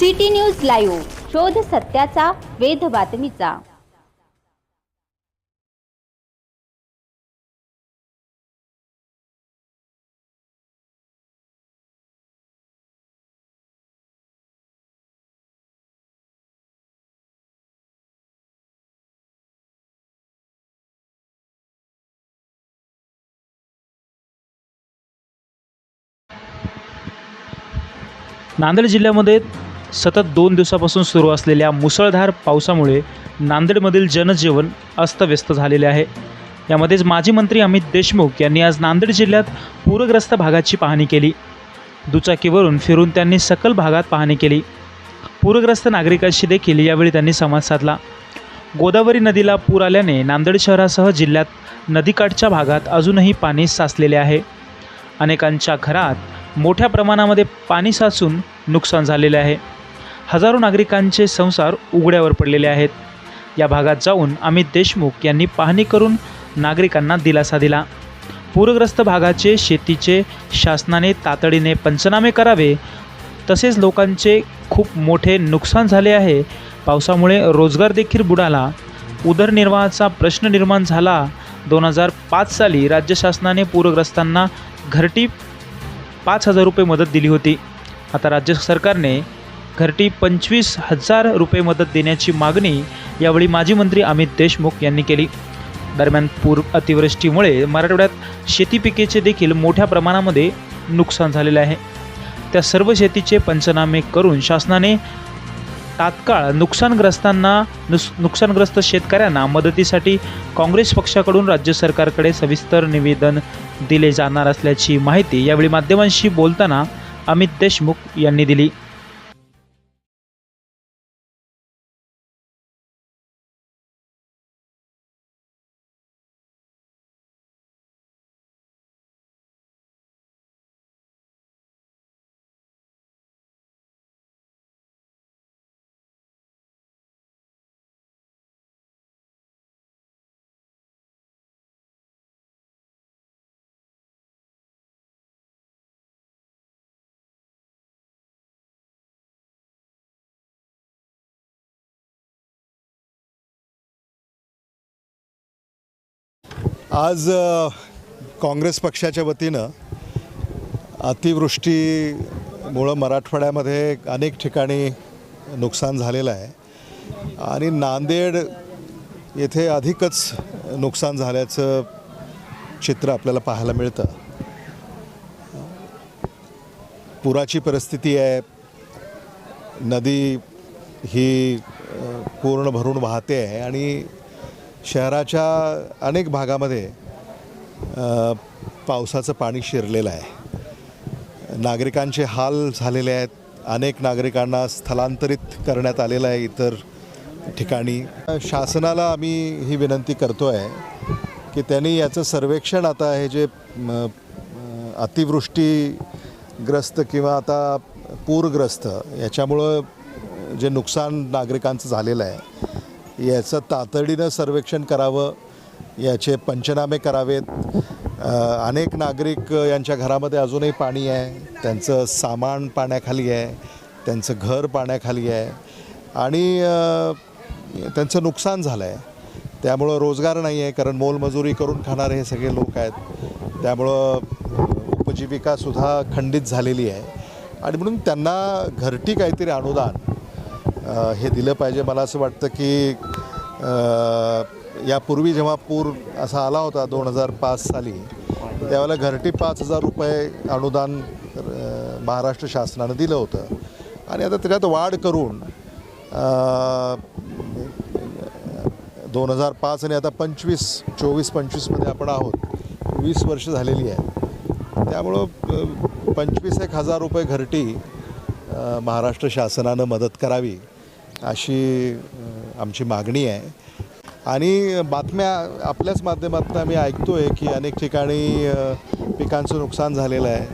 City news live शोध सत्याचा वेध बातमीचा. नांदेड जिल्ह्यामध्ये सतत दोन दिवसापासून सुरू असलेल्या मुसळधार पावसामुळे नांदेडमधील जनजीवन अस्तव्यस्त झालेले आहे. यामध्येच माजी मंत्री अमित देशमुख यांनी आज नांदेड जिल्ह्यात पूरग्रस्त भागाची पाहणी केली. दुचाकीवरून फिरून त्यांनी सकल भागात पाहणी केली. पूरग्रस्त नागरिकांशी देखील यावेळी त्यांनी संवाद साधला. गोदावरी नदीला पूर आल्याने नांदेड शहरासह जिल्ह्यात नदीकाठच्या भागात अजूनही पाणी साचलेले आहे. अनेकांच्या घरात मोठ्या प्रमाणामध्ये पाणी साचून नुकसान झालेले आहे. हजारो नागरिकांचे संसार उघड्यावर पडलेले आहेत. या भागात जाऊन अमित देशमुख यांनी पाहणी करून नागरिकांना दिलासा दिला. पूरग्रस्त भागाचे शेतीचे शासनाने तातडीने पंचनामे करावे. तसेच लोकांचे खूप मोठे नुकसान झाले आहे. पावसामुळे रोजगार देखील बुडाला. उदरनिर्वाहाचा प्रश्न निर्माण झाला. दोन हजार पाच साली राज्य शासनाने पूरग्रस्तांना घरटी पाच हजार रुपये मदत दिली होती. आता राज्य सरकारने घरटी पंचवीस हजार रुपये मदत देण्याची मागणी यावेळी माजी मंत्री अमित देशमुख यांनी केली. दरम्यान पूर अतिवृष्टीमुळे मराठवाड्यात शेती पिकेचे देखील मोठ्या प्रमाणामध्ये नुकसान झालेले आहे. त्या सर्व शेतीचे पंचनामे करून शासनाने तात्काळ नुकसानग्रस्तांना नुस नुकसानग्रस्त शेतकऱ्यांना मदतीसाठी काँग्रेस पक्षाकडून राज्य सरकारकडे सविस्तर निवेदन दिले जाणार असल्याची माहिती यावेळी माध्यमांशी बोलताना अमित देशमुख यांनी दिली. आज काँग्रेस पक्षाच्या वतीनं अतिवृष्टीमुळं मराठवाड्यामध्ये अनेक ठिकाणी नुकसान झालेलं आहे. आणि नांदेड येथे अधिकच नुकसान झाल्याचं चित्र आपल्याला पाहायला मिळतं. पुराची परिस्थिती आहे. नदी ही पूर्ण भरून वाहते आहे आणि शहराच्या अनेक भागामध्ये पावसाचं पाणी शिरलेलं आहे. नागरिकांचे हाल झालेले आहेत. अनेक नागरिकांना स्थलांतरित करण्यात आलेलं आहे इतर ठिकाणी. शासनाला आम्ही ही विनंती करतो आहे की त्यांनी याचं सर्वेक्षण आता हे जे अतिवृष्टीग्रस्त किंवा आता पूरग्रस्त याच्यामुळं जे नुकसान नागरिकांचं झालेलं आहे याचं तातडीनं सर्वेक्षण करावं याचे पंचनामे करावेत. अनेक नागरिक यांच्या घरामध्ये अजूनही पाणी आहे. त्यांचं सामान पाण्याखाली आहे. त्यांचं घर पाण्याखाली आहे. आणि त्यांचं नुकसान झालं आहे त्यामुळं रोजगार नाही आहे कारण मोलमजुरी करून खाणारे हे सगळे लोक आहेत. त्यामुळं उपजीविकासुद्धा खंडित झालेली आहे. आणि म्हणून त्यांना घरटी काहीतरी अनुदान हे दिलं पाहिजे. मला असं वाटतं की यापूर्वी जेव्हा पूर असा आला होता दोन हजार पाच साली त्यावेळेला घरटी पाच हजार रुपये अनुदान महाराष्ट्र शासनानं दिलं होतं. आणि आता त्याच्यात वाढ करून दोन हजार पाच आणि आता पंचवीस चोवीस पंचवीसमध्ये आपण आहोत. वीस वर्ष झालेली आहे. त्यामुळं पंचवीस एक हजार रुपये घरटी महाराष्ट्र शासनानं मदत करावी अशी आमची मागणी आहे. आणि बातम्या आपल्याच माध्यमातून आम्ही ऐकतो आहे की अनेक ठिकाणी पिकांचं नुकसान झालेलं आहे.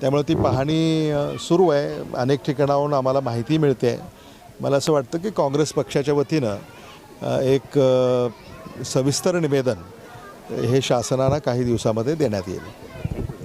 त्यामुळे ती पाहणी सुरू आहे. अनेक ठिकाणाहून आम्हाला माहिती मिळते. आहे मला असं वाटतं की काँग्रेस पक्षाच्या वतीनं एक सविस्तर निवेदन हे शासनाला काही दिवसामध्ये देण्यात येईल.